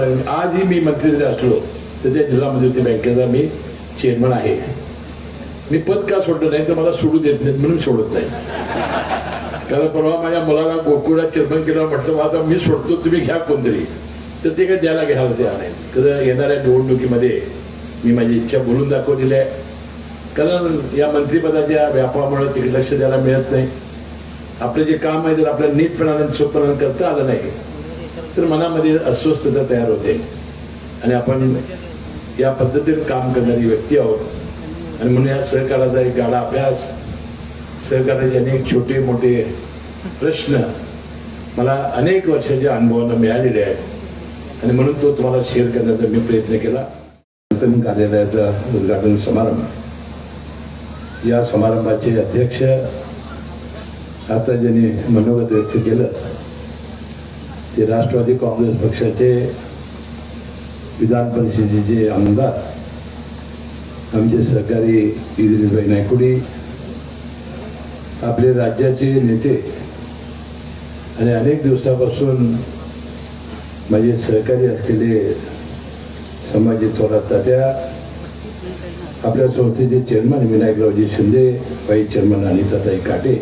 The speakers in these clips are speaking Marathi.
पण आजही मी मंत्री जरी असलो तर त्या जिल्हा मध्यवर्ती बँकेचा मी चेअरमन आहे. मी पद का सोडलं नाही तर मला सोडू देत नाहीत म्हणून सोडत नाही. कारण परवा माझ्या मुलाला गोकुळा चेअरमन केलं म्हटलं आता मी सोडतो तुम्ही घ्या कोणतरी. तर ते काय द्यायला घ्यायला तयार नाही तर येणाऱ्या निवडणुकीमध्ये मी माझी इच्छा बोलून दाखवलेली आहे. कारण या मंत्रिपदाच्या व्यापामुळे तिकडे लक्ष द्यायला मिळत नाही. आपलं जे काम आहे जर आपल्याला नीटपणाने सोपणाने करता आलं नाही तर मनामध्ये अस्वस्थता तयार होते. आणि आपण या पद्धतीने काम करणारी व्यक्ती आहोत. आणि म्हणून या सहकाराचा एक गाडा अभ्यास सहकाराचे अनेक छोटे मोठे प्रश्न मला अनेक वर्षाच्या अनुभवानं मिळालेले आहेत. आणि म्हणून तो तुम्हाला शेअर करण्याचा मी प्रयत्न केला. नूतन कार्यालयाचा उद्घाटन समारंभ. या समारंभाचे अध्यक्ष आता ज्यांनी मनोगत व्यक्त केलं. ते राष्ट्रवादी काँग्रेस पक्षाचे विधान परिषदेचे आमदार आमचे सहकारी इद्रिसभाई नायकुडी आपले राज्याचे नेते आणि अनेक दिवसापासून माझे सहकारी असलेले संभाजी थोरात तात्या आपल्या संस्थेचे chairman Vinayakraoji Shinde vice chairman Anitatai Kate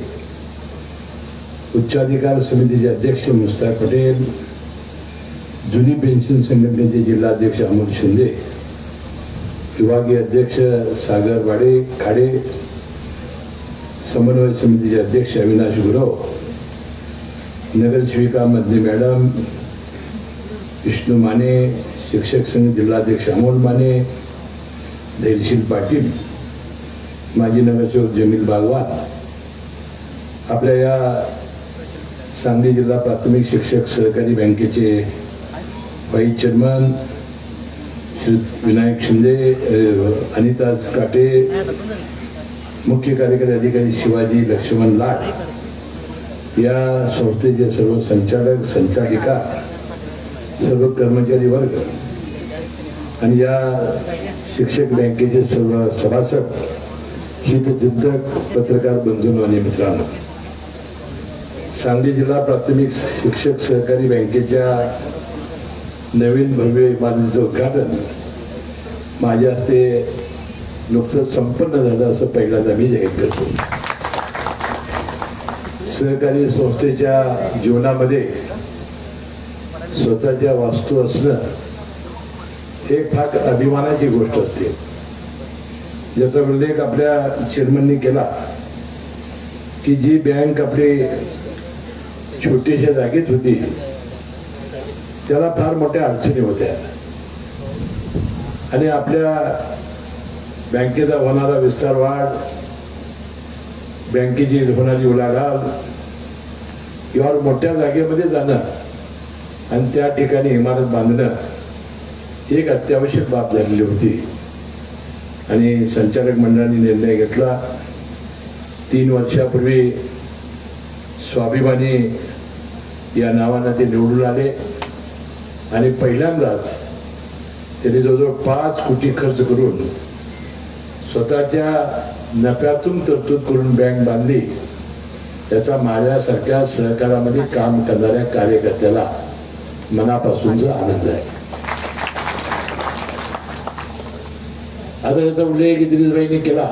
उच्चाधिकार समितीचे अध्यक्ष मुस्ताक पटेल जुनी पेन्शन संघटनेचे जिल्हाध्यक्ष अमोल शिंदे विभागीय अध्यक्ष सागर वाडे खाडे समन्वय समितीचे अध्यक्ष अविनाश गुरव नगरसेविका मधली मॅडम विष्णू माने शिक्षक संघ जिल्हाध्यक्ष अमोल माने धैर्यशील पाटील माजी नगरसेवक जमील बागवान. आपल्या या सांगली जिल्हा प्राथमिक शिक्षक सहकारी बँकेचे व्हाईस चेअरमन विनायक शिंदे अनिता काटे मुख्य कार्यकारी अधिकारी शिवाजी लक्ष्मण लाट या संस्थेचे सर्व संचालक संचालिका सर्व कर्मचारी वर्ग आणि या शिक्षक बँकेचे सर्व सभासद हितचिंतक पत्रकार बंधू आणि मित्रांनो. सांगली जिल्हा प्राथमिक शिक्षक सहकारी बँकेच्या नवीन भव्य इमारतीचं उद्घाटन. माझ्या हस्ते नुकतंच संपन्न झालं असं पहिल्यांदा मी जाहीर करतो. सहकारी संस्थेच्या जीवनामध्ये स्वतःच्या वास्तू असणं हे फार अभिमानाची गोष्ट असते. ज्याचा उल्लेख आपल्या चेअरमननी केला की जी बँक आपली छोटीशा जागेत होती. त्याला फार मोठ्या अडचणी होत्या. आणि आपल्या बँकेचा होणारा विस्तार वाढ बँकेची होणारी उलाढाल यावर मोठ्या जागेमध्ये जाणं आणि त्या ठिकाणी इमारत बांधणं एक अत्यावश्यक बाब झालेली होती. आणि संचालक मंडळाने निर्णय घेतला. तीन वर्षापूर्वी स्वाभिमानी या नावानं ते निवडून आले. आणि पहिल्यांदाच त्यांनी जवळजवळ पाच कोटी खर्च करून स्वतःच्या नफ्यातून तरतूद करून बँक बांधली. त्याचा माझ्यासारख्या सहकारामध्ये काम करणाऱ्या कार्यकर्त्याला मनापासूनचा आनंद आहे. आता त्याचा उल्लेख इद्रिसबाईंनी केला.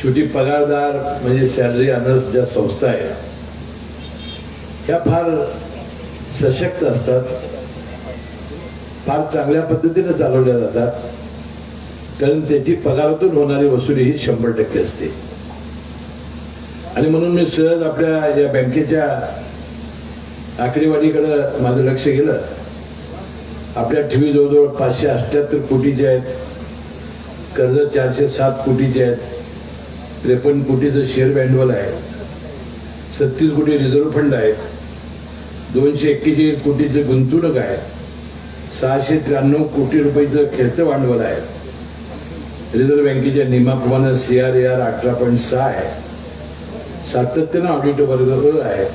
शेवटी पगारदार म्हणजे सॅलरी अनर्स ज्या संस्था आहेत ह्या फार सशक्त असतात. फार चांगल्या पद्धतीने चालवल्या जातात. कारण त्याची पगारातून होणारी वसुली ही शंभर टक्के असते. आणि म्हणून मी सहज आपल्या या बँकेच्या आकडेवारीकडं माझं लक्ष गेलं. आपल्या ठेवी जवळजवळ पाचशे अठ्ठ्याहत्तर कोटीचे आहेत कर्ज चारशे सात कोटीचे आहेत त्रेपन्न कोटीचं शेअर भांडवल आहे सत्तीस कोटी रिझर्व्ह फंड आहे. दोनशे एक्केचाळीस कोटीचं गुंतवणूक आहे. सहाशे त्र्याण्णव कोटी रुपयाचं खेळतं भांडवल आहे. रिझर्व्ह बँकेच्या नियमाप्रमाणे सी आर ए आर अठरा पॉईंट सहा आहे. सातत्यानं ऑडिट वर्ग आहे.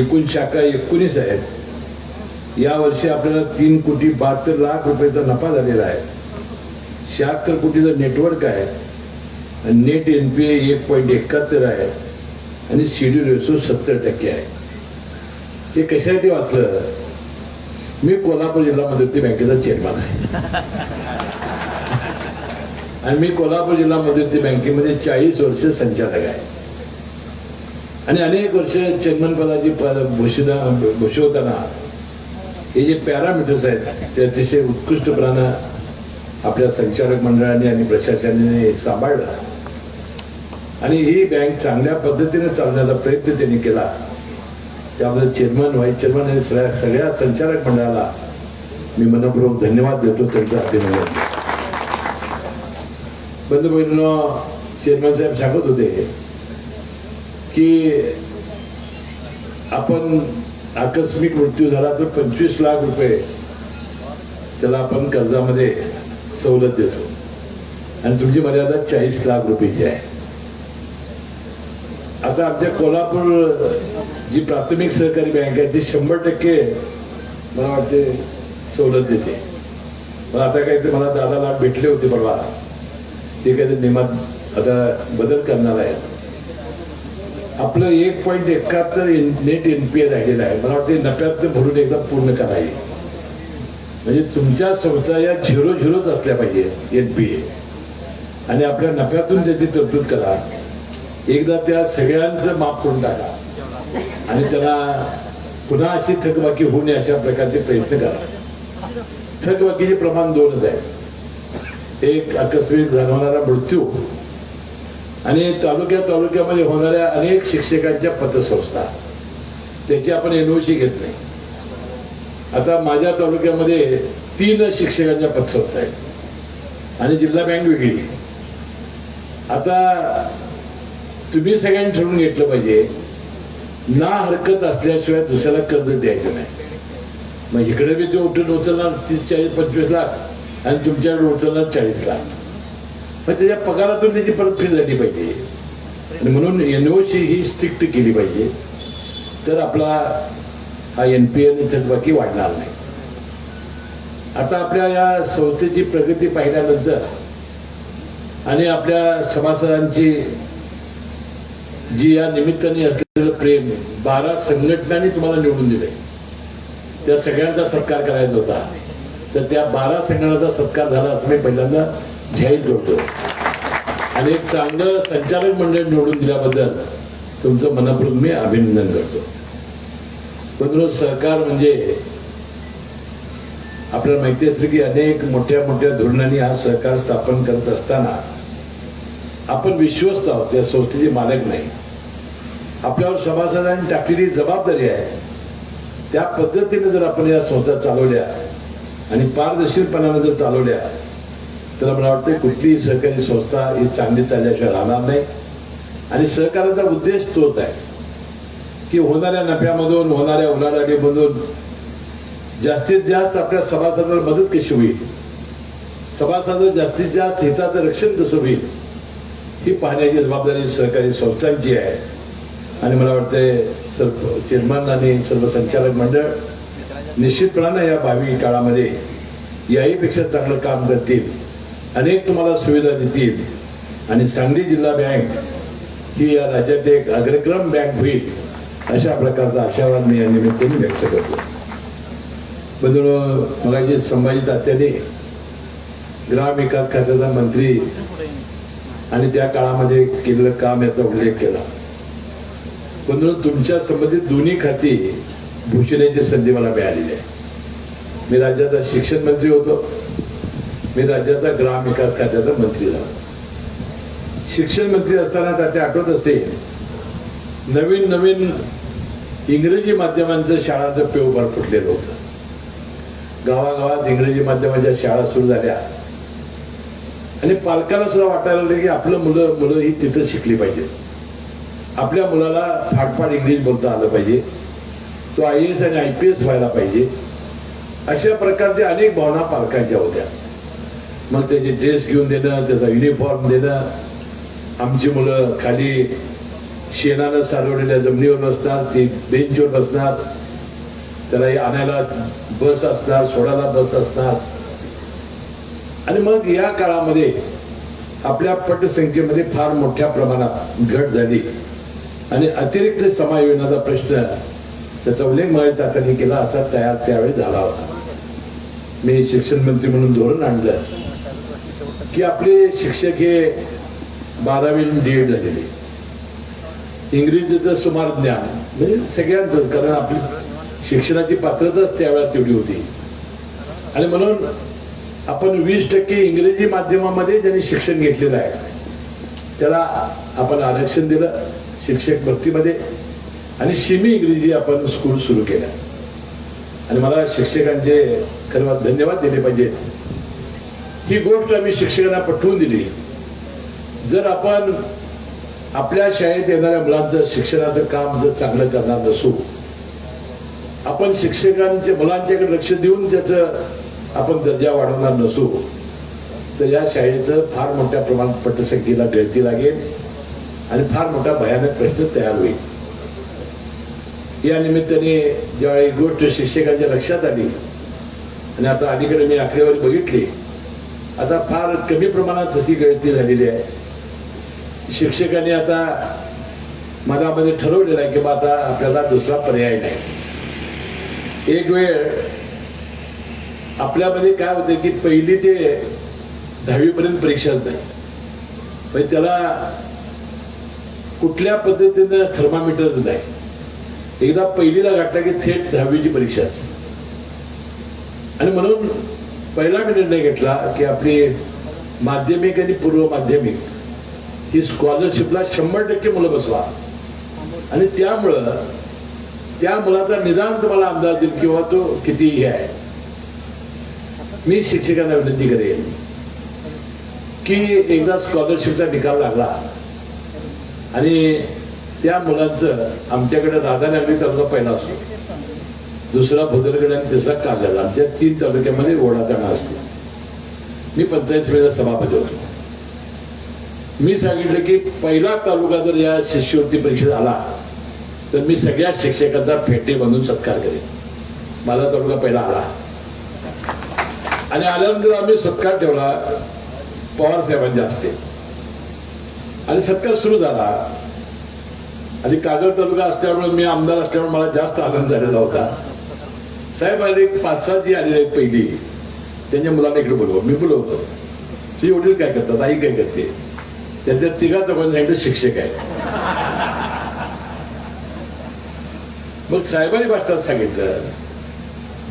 एकूण शाखा एकोणीस आहेत या वर्षी आपल्याला तीन कोटी बहात्तर लाख रुपयाचा नफा झालेला आहे. शहात्तर कोटीचं नेटवर्क आहे. नेट एन पी ए एक पॉईंट एकाहत्तर आहे. आणि शेड्यूल रेसो सत्तर टक्के आहे. हे कशासाठी वाचलं? मी कोल्हापूर जिल्हा मध्यवर्ती बँकेचा चेअरमॅन आहे. आणि मी कोल्हापूर जिल्हा मध्यवर्ती बँकेमध्ये चाळीस वर्ष संचालक आहे. आणि अनेक वर्ष चेअरमन पदाची पद भूषिदा भूषवताना हे जे पॅरामीटर्स आहेत ते अतिशय उत्कृष्टपणानं आपल्या संचालक मंडळाने आणि प्रशासनाने सांभाळलं. आणि ही बँक चांगल्या पद्धतीने चालवण्याचा प्रयत्न त्यांनी केला. त्यामध्ये चेअरमन व्हाईस चेअरमन आणि सगळ्या सगळ्या संचालक मंडळाला मी मनपूर्वक धन्यवाद देतो त्यांचं अभिनंदन. बंधू चेअरमन साहेब सांगत होते की आपण आकस्मिक मृत्यू झाला तर पंचवीस लाख रुपये त्याला आपण कर्जामध्ये सवलत देतो. आणि तुमची मर्यादा चाळीस लाख रुपयाची आहे. आता आमच्या कोल्हापूर जी प्राथमिक सहकारी बँक आहे ती शंभर टक्के मला वाटते सवलत देते. पण आता काही ते मला दादा लाख भेटले होते परवा. ते काही नियमात आता बदल करणार आहेत. आपलं एक पॉईंट एकाहत्तर नेट एनपीए राहिलेलं आहे. मला वाटते नफ्यात भरून एकदा पूर्ण करायचे म्हणजे तुमच्या संस्था या झिरो झिरोच असल्या पाहिजे एनपीए आणि आपल्या नफ्यातून त्याची तरतूद करा. एकदा त्या सगळ्यांचं माफ करून टाका. आणि त्यांना पुन्हा अशी थकबाकी होऊ नये अशा प्रकारचे प्रयत्न करा. थकबाकीचे प्रमाण दोनच आहे. एक आकस्मिक जाणवणारा मृत्यू आणि तालुक्या तालुक्यामध्ये होणाऱ्या अनेक शिक्षकांच्या पतसंस्था. त्याची आपण एनओसी घेत नाही. आता माझ्या तालुक्यामध्ये तीन शिक्षकांच्या पतसंस्था आहेत. आणि जिल्हा बँक वेगळी. आता तुम्ही सगळ्यांनी ठरवून घेतलं पाहिजे ना हरकत असल्याशिवाय दुसऱ्याला कर्ज द्यायचं नाही. मग इकडे बी ते उठून उचलणार तीस चाळीस पंचवीस लाख आणि तुमच्याकडे उचलणार चाळीस लाख. पण त्याच्या पगारातून त्याची परतफेड झाली पाहिजे. आणि म्हणून एनओसी ही स्ट्रिक्ट केली पाहिजे. तर आपला हा एन पी एन थकबाकी वाढणार नाही. आता आपल्या या संस्थेची प्रगती पाहिल्यानंतर आणि आपल्या सभासदांची जी या निमित्ताने असलेलं प्रेम बारा संघटनांनी तुम्हाला निवडून दिले त्या सगळ्यांचा सत्कार करायचा होता. तर त्या बारा संघटनाचा सत्कार झाला असं मी पहिल्यांदा जाहीर करतो आणि एक चांगलं संचालक मंडळ निवडून दिल्याबद्दल तुमचं मनापूर्वक मी अभिनंदन करतो. पण सहकार म्हणजे आपल्याला माहिती असतं की अनेक मोठ्या मोठ्या धोरणांनी हा सहकार स्थापन करत असताना आपण विश्वस्त आहोत. त्या संस्थेचे मालक नाही. आपल्यावर सभासदांनी टाकलेली जबाबदारी आहे. त्या पद्धतीने जर आपण या संस्था चालवल्या आणि पारदर्शीपणाने जर चालवल्या तर मला वाटतं कुठलीही सहकारी संस्था ही चांगली चालल्याशिवाय राहणार नाही. आणि सहकाराचा उद्देश तोच आहे की होणाऱ्या नफ्यामधून होणाऱ्या उलाढालीमधून जास्तीत जास्त आपल्या सभासदाला मदत कशी होईल? सभासद जास्तीत जास्त हिताचं रक्षण कसं होईल? ही पाहण्याची जबाबदारी सहकारी संस्थांची आहे. आणि मला वाटतंय सर्व चेअरमन आणि सर्व संचालक मंडळ निश्चितपणानं या भावी काळामध्ये याहीपेक्षा चांगलं काम करतील. अनेक तुम्हाला सुविधा देतील. आणि सांगली जिल्हा बँक ही या राज्यात एक अग्रक्रम बँक होईल अशा प्रकारचा आशावाद मी या निमित्ताने व्यक्त करतो. बदल मला जे संभाजी तात्याने ग्रामविकास खात्याचा मंत्री आणि त्या काळामध्ये केलेलं काम याचा उल्लेख केला. म्हणून तुमच्या संबंधित दोन्ही खाती भूषण्याची संधी मला मिळालेली आहे. मी राज्याचा शिक्षण मंत्री होतो. मी राज्याचा ग्राम विकास खात्याचा मंत्री झालो शिक्षण मंत्री असताना त्याचे आठवत असेल नवीन नवीन इंग्रजी माध्यमांचं शाळांचं पेवभार फुटलेलं होतं. गावागावात इंग्रजी माध्यमाच्या शाळा सुरू झाल्या. आणि पालकांना सुद्धा वाटायला लागलं की आपलं मुलं मुलं ही तिथं शिकली पाहिजेत. आपल्या मुलाला फाटफाट इंग्लिश बोलता आलं पाहिजे. तो आय एस आणि आय पी एस व्हायला पाहिजे. अशा प्रकारच्या अनेक भावना पालकांच्या होत्या. मग त्याचे ड्रेस घेऊन देणं त्याचा युनिफॉर्म देणं. आमची मुलं खाली शेणानं सारवलेल्या जमिनीवर बसणार ती बेंचवर बसणार. त्याला हे आणायला बस असणार सोडायला बस असणार. आणि मग या काळामध्ये आपल्या पटसंख्येमध्ये फार मोठ्या प्रमाणात घट झाली. आणि अतिरिक्त समायोजनाचा प्रश्न त्याचा उल्लेख माझ्या तात्याने केला असा तयार त्यावेळी झाला होता. मी शिक्षण मंत्री म्हणून धोरण आणलं. की आपले शिक्षक हे बारावी डी एड झालेले. इंग्रजीचं सुमार ज्ञान म्हणजे सगळ्यांचंच कारण आपली शिक्षणाची पात्रताच त्यावेळेला तेवढी होती. आणि म्हणून आपण वीस टक्के इंग्रजी माध्यमामध्ये ज्यांनी शिक्षण घेतलेलं आहे त्याला आपण आरक्षण दिलं. शिक्षक भरतीमध्ये आणि शिमी इंग्रजी आपण स्कूल सुरू केल्या आणि मला शिक्षकांचे खरं धन्यवाद दिले पाहिजेत ही गोष्ट आम्ही शिक्षकांना पटवून दिली. जर आपण आपल्या शाळेत येणाऱ्या मुलांचं शिक्षणाचं काम जर चांगलं करणार नसू आपण शिक्षकांच्या मुलांच्याकडे लक्ष देऊन त्याचं आपण दर्जा वाढवणार नसू तर या शाळेचं फार मोठ्या प्रमाणात पटसंख्येला गळती लागेल. आणि फार मोठा भयानक प्रश्न तयार होईल. या निमित्ताने ज्यावेळी गोष्ट शिक्षकांच्या लक्षात आली आणि आता अलीकडे मी आकडेवारी बघितली आता फार कमी प्रमाणात तशी गळती झालेली आहे. शिक्षकांनी आता मनामध्ये ठरवलेलं आहे की बा आता आपल्याला दुसरा पर्याय नाही. एक वेळ आपल्यामध्ये काय होतं की पहिली ते दहावीपर्यंत परीक्षाच नाही. म्हणजे त्याला कुठल्या पद्धतीनं थर्मामीटर नाही. एकदा पहिलीला गाठला की थेट दहावीची परीक्षा आणि म्हणून पहिला मी निर्णय घेतला की आपली माध्यमिक आणि पूर्व माध्यमिक ही स्कॉलरशिपला शंभर टक्के मुलं बसवा. आणि त्यामुळं त्या मुलाचा निदान तुम्हाला अंदाज देईल किंवा तो कितीही आहे. मी शिक्षकांना विनंती करेन की एकदा स्कॉलरशिपचा निकाल लागला आणि त्या मुलांचं आमच्याकडे आम्ही तालुका पहिला असतो. दुसरा भुदरगड आणि तिसरा कागद. आमच्या तीन तालुक्यामध्ये ओढाताणा असतो. मी पंचायत समितीचा सभापती होतो. मी सांगितलं की पहिला तालुका जर या शिष्यवृत्ती परीक्षेत आला तर मी सगळ्या शिक्षकांचा फेटे बांधून सत्कार करेन. माझा तालुका पहिला आला. आणि आल्यानंतर आम्ही सत्कार ठेवला. पवार साहेबांच्या असते आणि सत्कार सुरू झाला. आणि कागद तालुका असल्यामुळे मी आमदार असल्यामुळे मला जास्त आनंद झालेला होता. साहेब आले एक पाच सात जी आलेली आहेत पहिली त्यांच्या मुलांना इकडे बोलव मी बोलवतो. तुझे वडील काय करतात? आई काय करते? त्यांच्या तिघा चौघांना शिक्षक आहे मग साहेबांनी भाषणात सांगितलं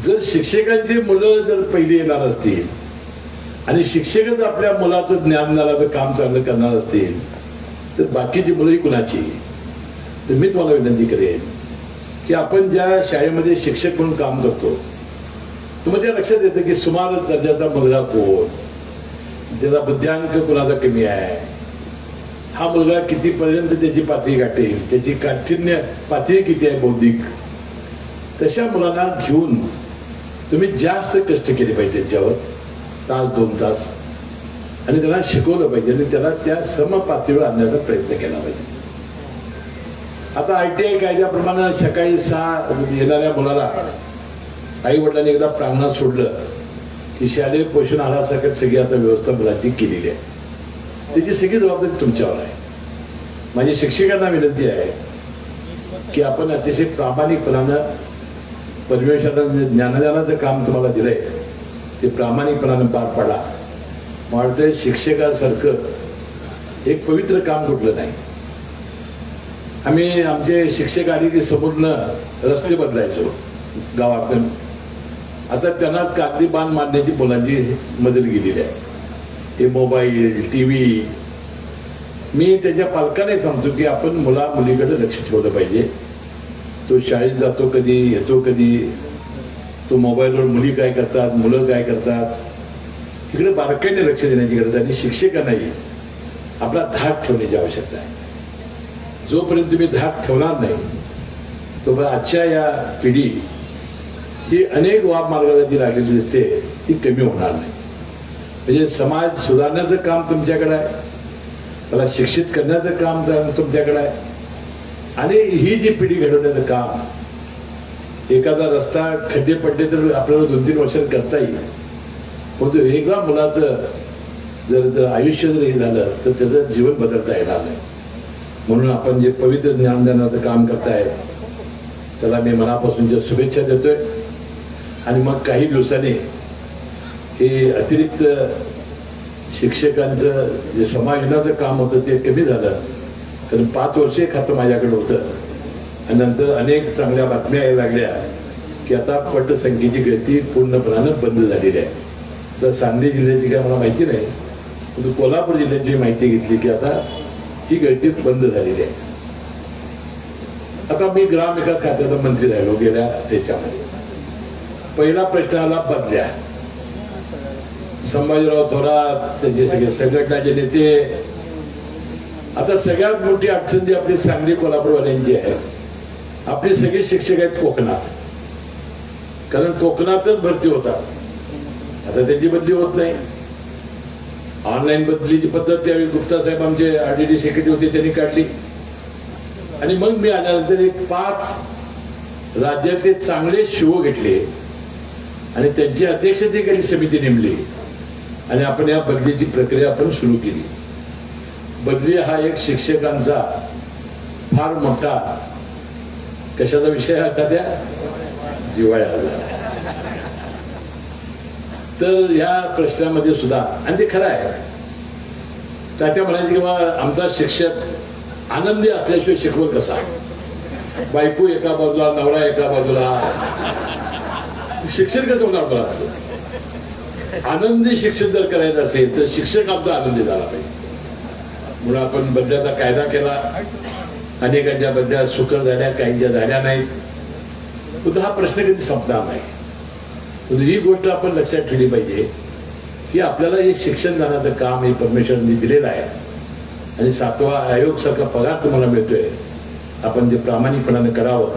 जर शिक्षकांची मुलं जर पहिली येणार असतील आणि शिक्षकच आपल्या मुलाचं ज्ञान ज्ञानाचं काम चांगलं करणार असतील तर बाकीची मुलंही कुणाची? तर मी तुम्हाला विनंती करेन की आपण ज्या शाळेमध्ये शिक्षक म्हणून काम करतो तुमच्या लक्षात येतं की सुमार दर्जाचा मुलगा कोण? त्याचा बुद्ध्यांक कुणाचा कमी आहे? हा मुलगा कितीपर्यंत त्याची पातळी गाठेल? त्याची काठिण्य पातळी किती आहे बौद्धिक? तशा मुलांना घेऊन तुम्ही जास्त कष्ट केले पाहिजे त्याच्यावर तास दोन तास आणि त्याला शिकवलं पाहिजे आणि त्याला त्या समपातळीवर आणण्याचा प्रयत्न केला पाहिजे. आता आय टी आय कायद्याप्रमाणे सकाळी सहा येणाऱ्या मुलाला आई वडिलांनी एकदा प्रांगणात सोडलं की शालेय पोषण आहारासारखं सगळी आता व्यवस्था मुलाची केलेली आहे. त्याची सगळी जबाबदारी तुमच्यावर आहे. माझी शिक्षकांना विनंती आहे की आपण अतिशय प्रामाणिकपणानं परिवेशानं ज्ञानदानाचं काम तुम्हाला दिलंय ते प्रामाणिकपणानं पार पाडा. म्हणते वाटतं शिक्षकासारखं एक पवित्र काम कुठलं नाही. आम्ही आमचे शिक्षक आले की समोरनं रस्ते बदलायचो गावातून. आता त्यांना कागदी बाण मांडण्याची मुलांची मदत गेलेली आहे. हे मोबाईल टी व्ही मी त्याच्या पालकाने सांगतो की आपण मुला मुलीकडे लक्ष ठेवलं पाहिजे. तो शाळेत जातो कधी येतो कधी. तो मोबाईलवर मुली काय करतात मुलं काय करतात. इकडे बारकाईने लक्ष देण्याची गरज आहे आणि शिक्षकांनाही. आपला धाक ठेवण्याची आवश्यकता आहे. जोपर्यंत तुम्ही धाक ठेवणार नाही तोपर्यंत आजच्या या पिढी ही अनेक वाप मार्गाला जी लागलेली दिसते ती कमी होणार नाही. म्हणजे समाज सुधारण्याचं काम तुमच्याकडे आहे. त्याला शिक्षित करण्याचं काम जा- तुमच्याकडे आहे. आणि ही जी पिढी घडवण्याचं काम एखादा रस्ता खड्डे पडले तर आपल्याला दोन तीन वर्षात करता येईल. परंतु एका मुलाचं जर जर आयुष्य जर हे झालं तर त्याचं जीवन बदलता येणार नाही. म्हणून आपण जे पवित्र ज्ञानदानाचं काम करताय त्याला मी मनापासून ज्या शुभेच्छा देतोय. आणि मग काही दिवसांनी हे अतिरिक्त शिक्षकांचं जे समायोजनाचं काम होतं ते कमी झालं. कारण पाच वर्षे खातं माझ्याकडे होतं. आणि नंतर अनेक चांगल्या बातम्या यायला लागल्या की आता पटसंख्येची गळती पूर्णपणानं बंद झालेली आहे. तर सांगली जिल्ह्याची काय मला माहिती नाही परंतु कोल्हापूर जिल्ह्याची माहिती घेतली की आता ही गळती बंद झालेली आहे. आता मी ग्रामविकास खात्याचा मंत्री राहिलो गेल्या त्याच्यामध्ये. पहिला प्रश्न आला बदल्या. संभाजीराव थोरात त्यांचे सगळे संघटनाचे नेते. आता सगळ्यात मोठी अडचण जी आपली सांगली कोल्हापूरवाल्यांची आहे आपले सगळे शिक्षक आहेत कोकणात. कारण कोकणातच भरती होतात. आता त्याची बदली होत नाही. ऑनलाईन बदलीची पद्धत त्यावेळी गुप्ता साहेब आमचे आरडीडी सेक्रेटरी होते त्यांनी काढली. आणि मग मी आल्यानंतर एक पाच राज्यातले चांगले शिव घेतले. आणि त्यांची अध्यक्षतेखाली समिती नेमली. आणि आपण या बदलीची प्रक्रिया आपण सुरू केली. बदली हा एक शिक्षकांचा फार मोठा कशाचा विषय हा एखाद्या जिव्हाळ्याचा. तर ह्या प्रश्नामध्ये सुद्धा आणि ते खरं आहे. तात्या म्हणायचे किंवा आमचा शिक्षक आनंदी असल्याशिवाय शिकवल कसा? बायको एका बाजूला नवरा एका बाजूला. शिक्षण कसं होणार मला असं आनंदी शिक्षण जर करायचं असेल तर शिक्षक आमचा आनंदी झाला पाहिजे. म्हणून आपण बदल्याचा कायदा केला. अनेकांच्या बदल्या सुकर झाल्या काहींच्या झाल्या नाहीत. हा प्रश्न कधी संपणार नाही. म्हणजे ही गोष्ट आपण लक्षात ठेवली पाहिजे की आपल्याला हे शिक्षण जाण्याचं काम हे परमेश्वरांनी दिलेलं आहे. आणि सातवा आयोग सारखा पगार तुम्हाला मिळतोय. आपण ते प्रामाणिकपणाने करावं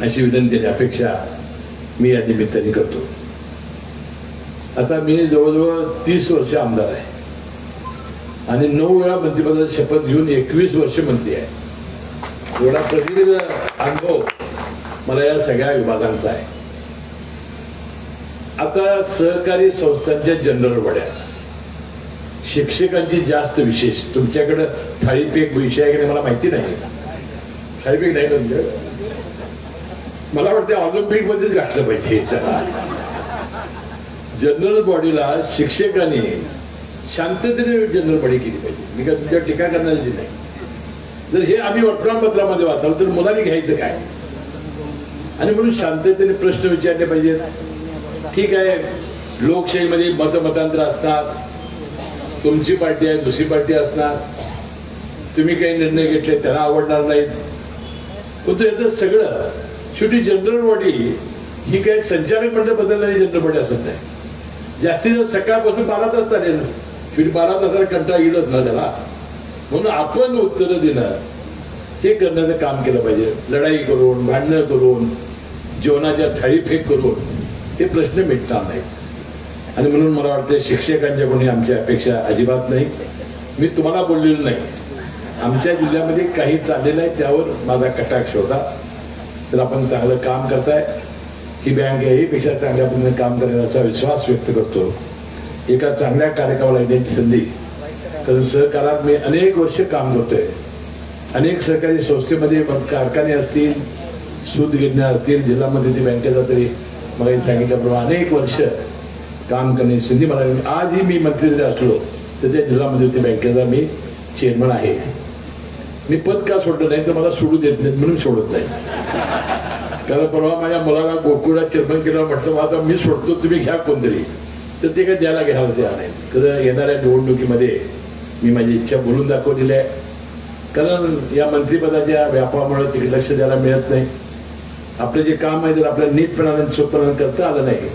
अशी विनंती आणि अपेक्षा मी या निमित्ताने करतो. आता मी जवळजवळ तीस वर्ष आमदार आहे. आणि नऊ वेळा मंत्रिपदाची शपथ घेऊन एकवीस वर्ष मंत्री आहे. एवढा प्रदीर्घ अनुभव मला या सगळ्या विभागांचा आहे. आता सहकारी संस्थांच्या जनरल वड्या. शिक्षकांची जास्त विशेष. तुमच्याकडे थाळीपेक विषय आहे की नाही मला माहिती नाही. थाळीपेक नाही म्हणजे मला वाटतं ऑलिम्पिक मध्येच गाठलं पाहिजे जनरल बॉडीला शिक्षकांनी शांततेने जनरल बॉडी केली पाहिजे. मी काय तुमच्या टीका करण्याची नाही. जर हे आम्ही वर्तमानपत्रामध्ये वाचाल तर मुलांनी घ्यायचं काय? आणि म्हणून शांततेने प्रश्न विचारले पाहिजेत. ठीक आहे. लोकशाहीमध्ये मतमतांतर असतात. तुमची पार्टी आहे दुसरी पार्टी असणार. तुम्ही काही निर्णय घेतले त्यांना आवडणार नाहीत. परंतु याचं सगळं शेवटी जनरल बॉडी ही काही संचालक मंडळ बदलणारी जनरल बॉडी असत नाही. जास्तीत जास्त सकाळपासून बारा तास चालेल. शेवटी बारा तासाला कंटाळा येईलच ना त्याला. म्हणून आपण उत्तरं देणं हे करण्याचं काम केलं पाहिजे. लढाई करून भांडणं करून जेवणाच्या थाळीफेक करून. हे प्रश्न मिटणार नाहीत आणि म्हणून मला वाटतं शिक्षकांच्या कोणी आमच्या अपेक्षा अजिबात नाही. मी तुम्हाला बोललेलो नाही. आमच्या जिल्ह्यामध्ये काही चाललेलं आहे त्यावर माझा कटाक्ष होता. तर आपण चांगलं काम करताय. ही बँक याहीपेक्षा चांगल्या पद्धतीने काम करेल असा विश्वास व्यक्त करतो. एका चांगल्या कार्यक्रमाला येण्याची संधी. कारण सहकारात मी अनेक वर्ष काम करतोय. अनेक सहकारी संस्थेमध्ये कारखाने असतील सूत गिरण्या असतील जिल्हा मध्यवर्ती बँकेचा तरी मला सांगितल्याप्रमाणे अनेक वर्ष काम करणे संधी मला आजही मी मंत्री जरी असलो तर त्या जिल्हा मध्यवर्ती बँकेचा मी चेअरमन आहे. मी पद का सोडलं नाही तर मला सोडू देत नाहीत म्हणून सोडत नाही. कारण परवा माझ्या मुलाला गोकुळात चेअरमन केलं म्हटलं आता मी सोडतो तुम्ही घ्या कोणतरी. तर ते काय द्यायला घ्यावं ते नाही तर येणाऱ्या निवडणुकीमध्ये मी माझी इच्छा बोलून दाखवलेली आहे. कारण या मंत्रिपदाच्या व्यापामुळे तिकडे लक्ष द्यायला मिळत नाही. आपलं जे काम आहे जर आपल्याला नीटपणाने चोखपणाने करता आलं नाही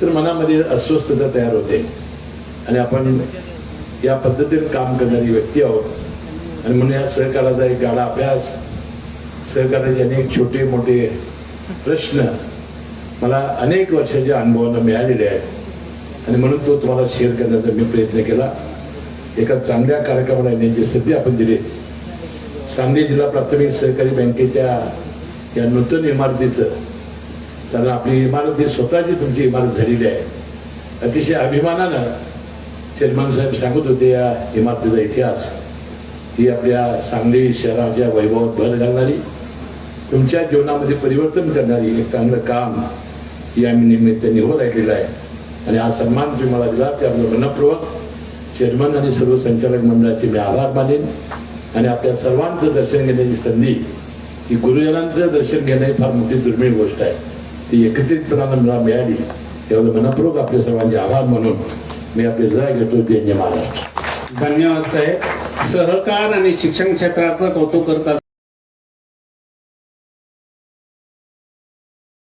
तर मनामध्ये अस्वस्थता तयार होते. आणि आपण या पद्धतीने काम करणारी व्यक्ती आहोत. आणि म्हणून या सहकाराचा एक गाडा अभ्यास सहकाराचे अनेक छोटे मोठे प्रश्न मला अनेक वर्षाच्या अनुभवानं मिळालेले आहेत. आणि म्हणून तो तुम्हाला शेअर करण्याचा मी प्रयत्न केला. एका चांगल्या कार्यक्रमाला येण्याची संधी आपण दिली. सांगली जिल्हा प्राथमिक सहकारी बँकेच्या या नूतन इमारतीचं. कारण आपली इमारत ही स्वतःची तुमची इमारत झालेली आहे. अतिशय अभिमानानं चेअरमन साहेब सांगत होते या इमारतीचा इतिहास. ही आपल्या सांगली शहराच्या वैभवात भर घालणारी तुमच्या जीवनामध्ये परिवर्तन करणारी एक चांगलं काम या निमित्ताने हो राहिलेलं आहे. आणि हा सन्मान तुम्ही मला दिला त्यामुळे मनपूर्वक चेअरमन आणि सर्व संचालक मंडळाचे मी आभार मानेन. आणि आपल्या सर्वांचं दर्शन घेण्याची संधी की गुरुजनांचं दर्शन घेणं ही फार मोठी दुर्मिळ गोष्ट आहे. ती एकत्रितपणानं मला मिळाली. त्यामुळे मनपूर्वक आपले सर्वांचे आभार म्हणून मी आपले जय घेतो. ते महाराष्ट्र. धन्यवाद साहेब. सहकार आणि शिक्षण क्षेत्राचं कौतुक करत